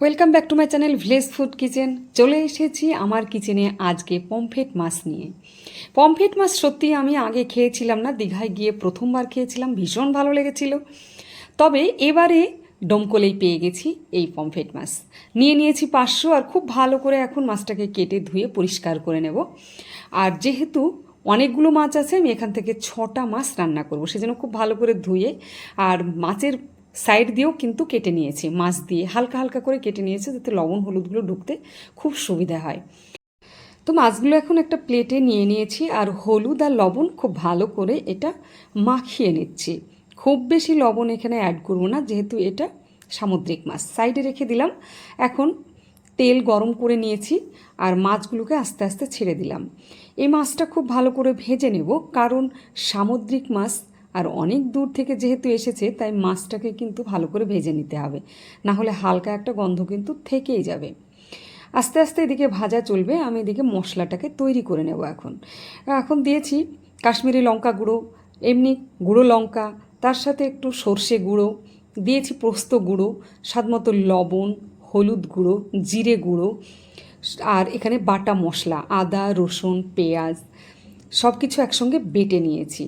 Welcome back to my channel village food kitchen চলে এসেছি আমার কিচেনে আজকে পমফেট মাছ নিয়ে। পমফেট মাছ সত্যি আমি আগে খেয়েছিলাম না, দীঘায় গিয়ে প্রথমবার খেয়েছিলাম, ভীষণ ভালো লেগেছিল। তবে এবারে ডমকলেই পেয়ে গেছি এই পমফেট মাছ। নিয়ে নিয়েছি পাঁচশো আর খুব ভালো করে এখন মাছটাকে কেটে ধুয়ে পরিষ্কার করে নেব। আর যেহেতু অনেকগুলো মাছ আছে, আমি এখান থেকে ছটা মাছ রান্না করব, সেজন্য খুব ভালো করে ধুয়ে আর মাছের সাইড দিয়েও কিন্তু কেটে নিয়েছি, মাছ দিয়ে হালকা হালকা করে কেটে নিয়েছি যাতে লবণ হলুদগুলো ঢুকতে খুব সুবিধা হয়। তো মাছগুলো এখন একটা প্লেটে নিয়ে নিয়েছি আর হলুদ আর লবণ খুব ভালো করে এটা মাখিয়ে নিচ্ছি। খুব বেশি লবণ এখানে অ্যাড করব না, যেহেতু এটা সামুদ্রিক মাছ। সাইডে রেখে দিলাম, এখন তেল গরম করে নিয়েছি আর মাছগুলোকে আস্তে আস্তে ছেড়ে দিলাম। এই মাছটা খুব ভালো করে ভেজে নেব, কারণ সামুদ্রিক মাছ আর অনেক দূর থেকে যেহেতু এসেছে, তাই মাছটাকে কিন্তু ভালো করে ভেজে নিতে হবে। না হলে হালকা একটা গন্ধ কিন্তু থেকেই যাবে। আস্তে আস্তে এদিকে ভাজা চলবে, আমি এদিকে মশলাটাকে তৈরি করে নেব এখন। এখন দিয়েছি কাশ্মীরি লঙ্কা গুঁড়ো, এমনি গুঁড়ো লঙ্কা, তার সাথে একটু সর্ষে গুঁড়ো, দিয়েছি পোস্ত গুঁড়ো, স্বাদমতো লবণ, হলুদ গুঁড়ো, জিরে গুঁড়ো, আর এখানে বাটা মশলা, আদা, রসুন, পেঁয়াজ সব কিছু একসঙ্গে বেটে নিয়েছি।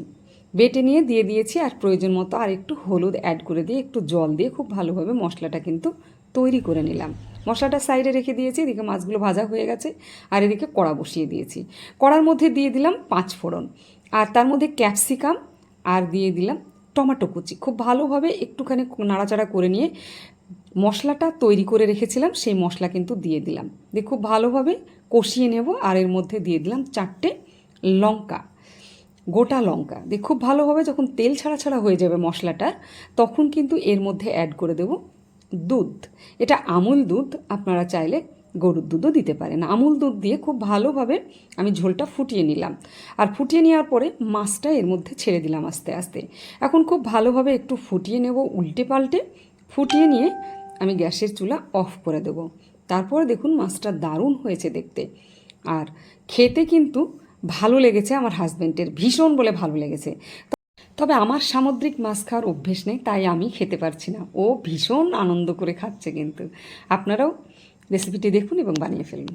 বেটে নিয়ে দিয়ে দিয়েছি আর প্রয়োজন মতো আর একটু হলুদ অ্যাড করে দিয়ে একটু জল দিয়ে খুব ভালোভাবে মশলাটা কিন্তু তৈরি করে নিলাম। মশলাটা সাইডে রেখে দিয়েছি, এদিকে মাছগুলো ভাজা হয়ে গেছে আর এদিকে কড়া বসিয়ে দিয়েছি। কড়ার মধ্যে দিয়ে দিলাম পাঁচ ফোড়ন আর তার মধ্যে ক্যাপসিকাম আর দিয়ে দিলাম টমেটো কুচি। খুব ভালোভাবে একটুখানি নাড়াচাড়া করে নিয়ে মশলাটা তৈরি করে রেখেছিলাম, সেই মশলা কিন্তু দিয়ে দিলাম। দিয়ে খুব ভালোভাবে কষিয়ে নেব আর এর মধ্যে দিয়ে দিলাম চারটে লঙ্কা। গোটা লঙ্কা। দিয়ে খুব ভালোভাবে যখন তেল ছাড়া ছাড়া হয়ে যাবে মশলাটার তখন কিন্তু এর মধ্যে অ্যাড করে দেব দুধ। এটা আমুল দুধ, আপনারা চাইলে গরুর দুধও দিতে পারেন। আমুল দুধ দিয়ে খুব ভালোভাবে আমি ঝোলটা ফুটিয়ে নিলাম। আর ফুটিয়ে নেওয়ার পরে মাছটা এর মধ্যে ছেড়ে দিলাম আস্তে আস্তে। এখন খুব ভালোভাবে একটু ফুটিয়ে নেব উল্টে পাল্টে। ফুটিয়ে নিয়ে আমি গ্যাসের চুলা অফ করে দেব। তারপরে দেখুন মাছটা দারুণ হয়েছে দেখতে। আর খেতে কিন্তু ভালো লেগেছে আমার হাজব্যান্ডের ভীষণ বলে ভালো লেগেছে। তবে আমার সামুদ্রিক মাছ খাওয়ার অভ্যেস নেই, তাই আমি খেতে পারছি না। ও ভীষণ আনন্দ করে খাচ্ছে কিন্তু। আপনারাও রেসিপিটি দেখুন এবং বানিয়ে ফেলুন।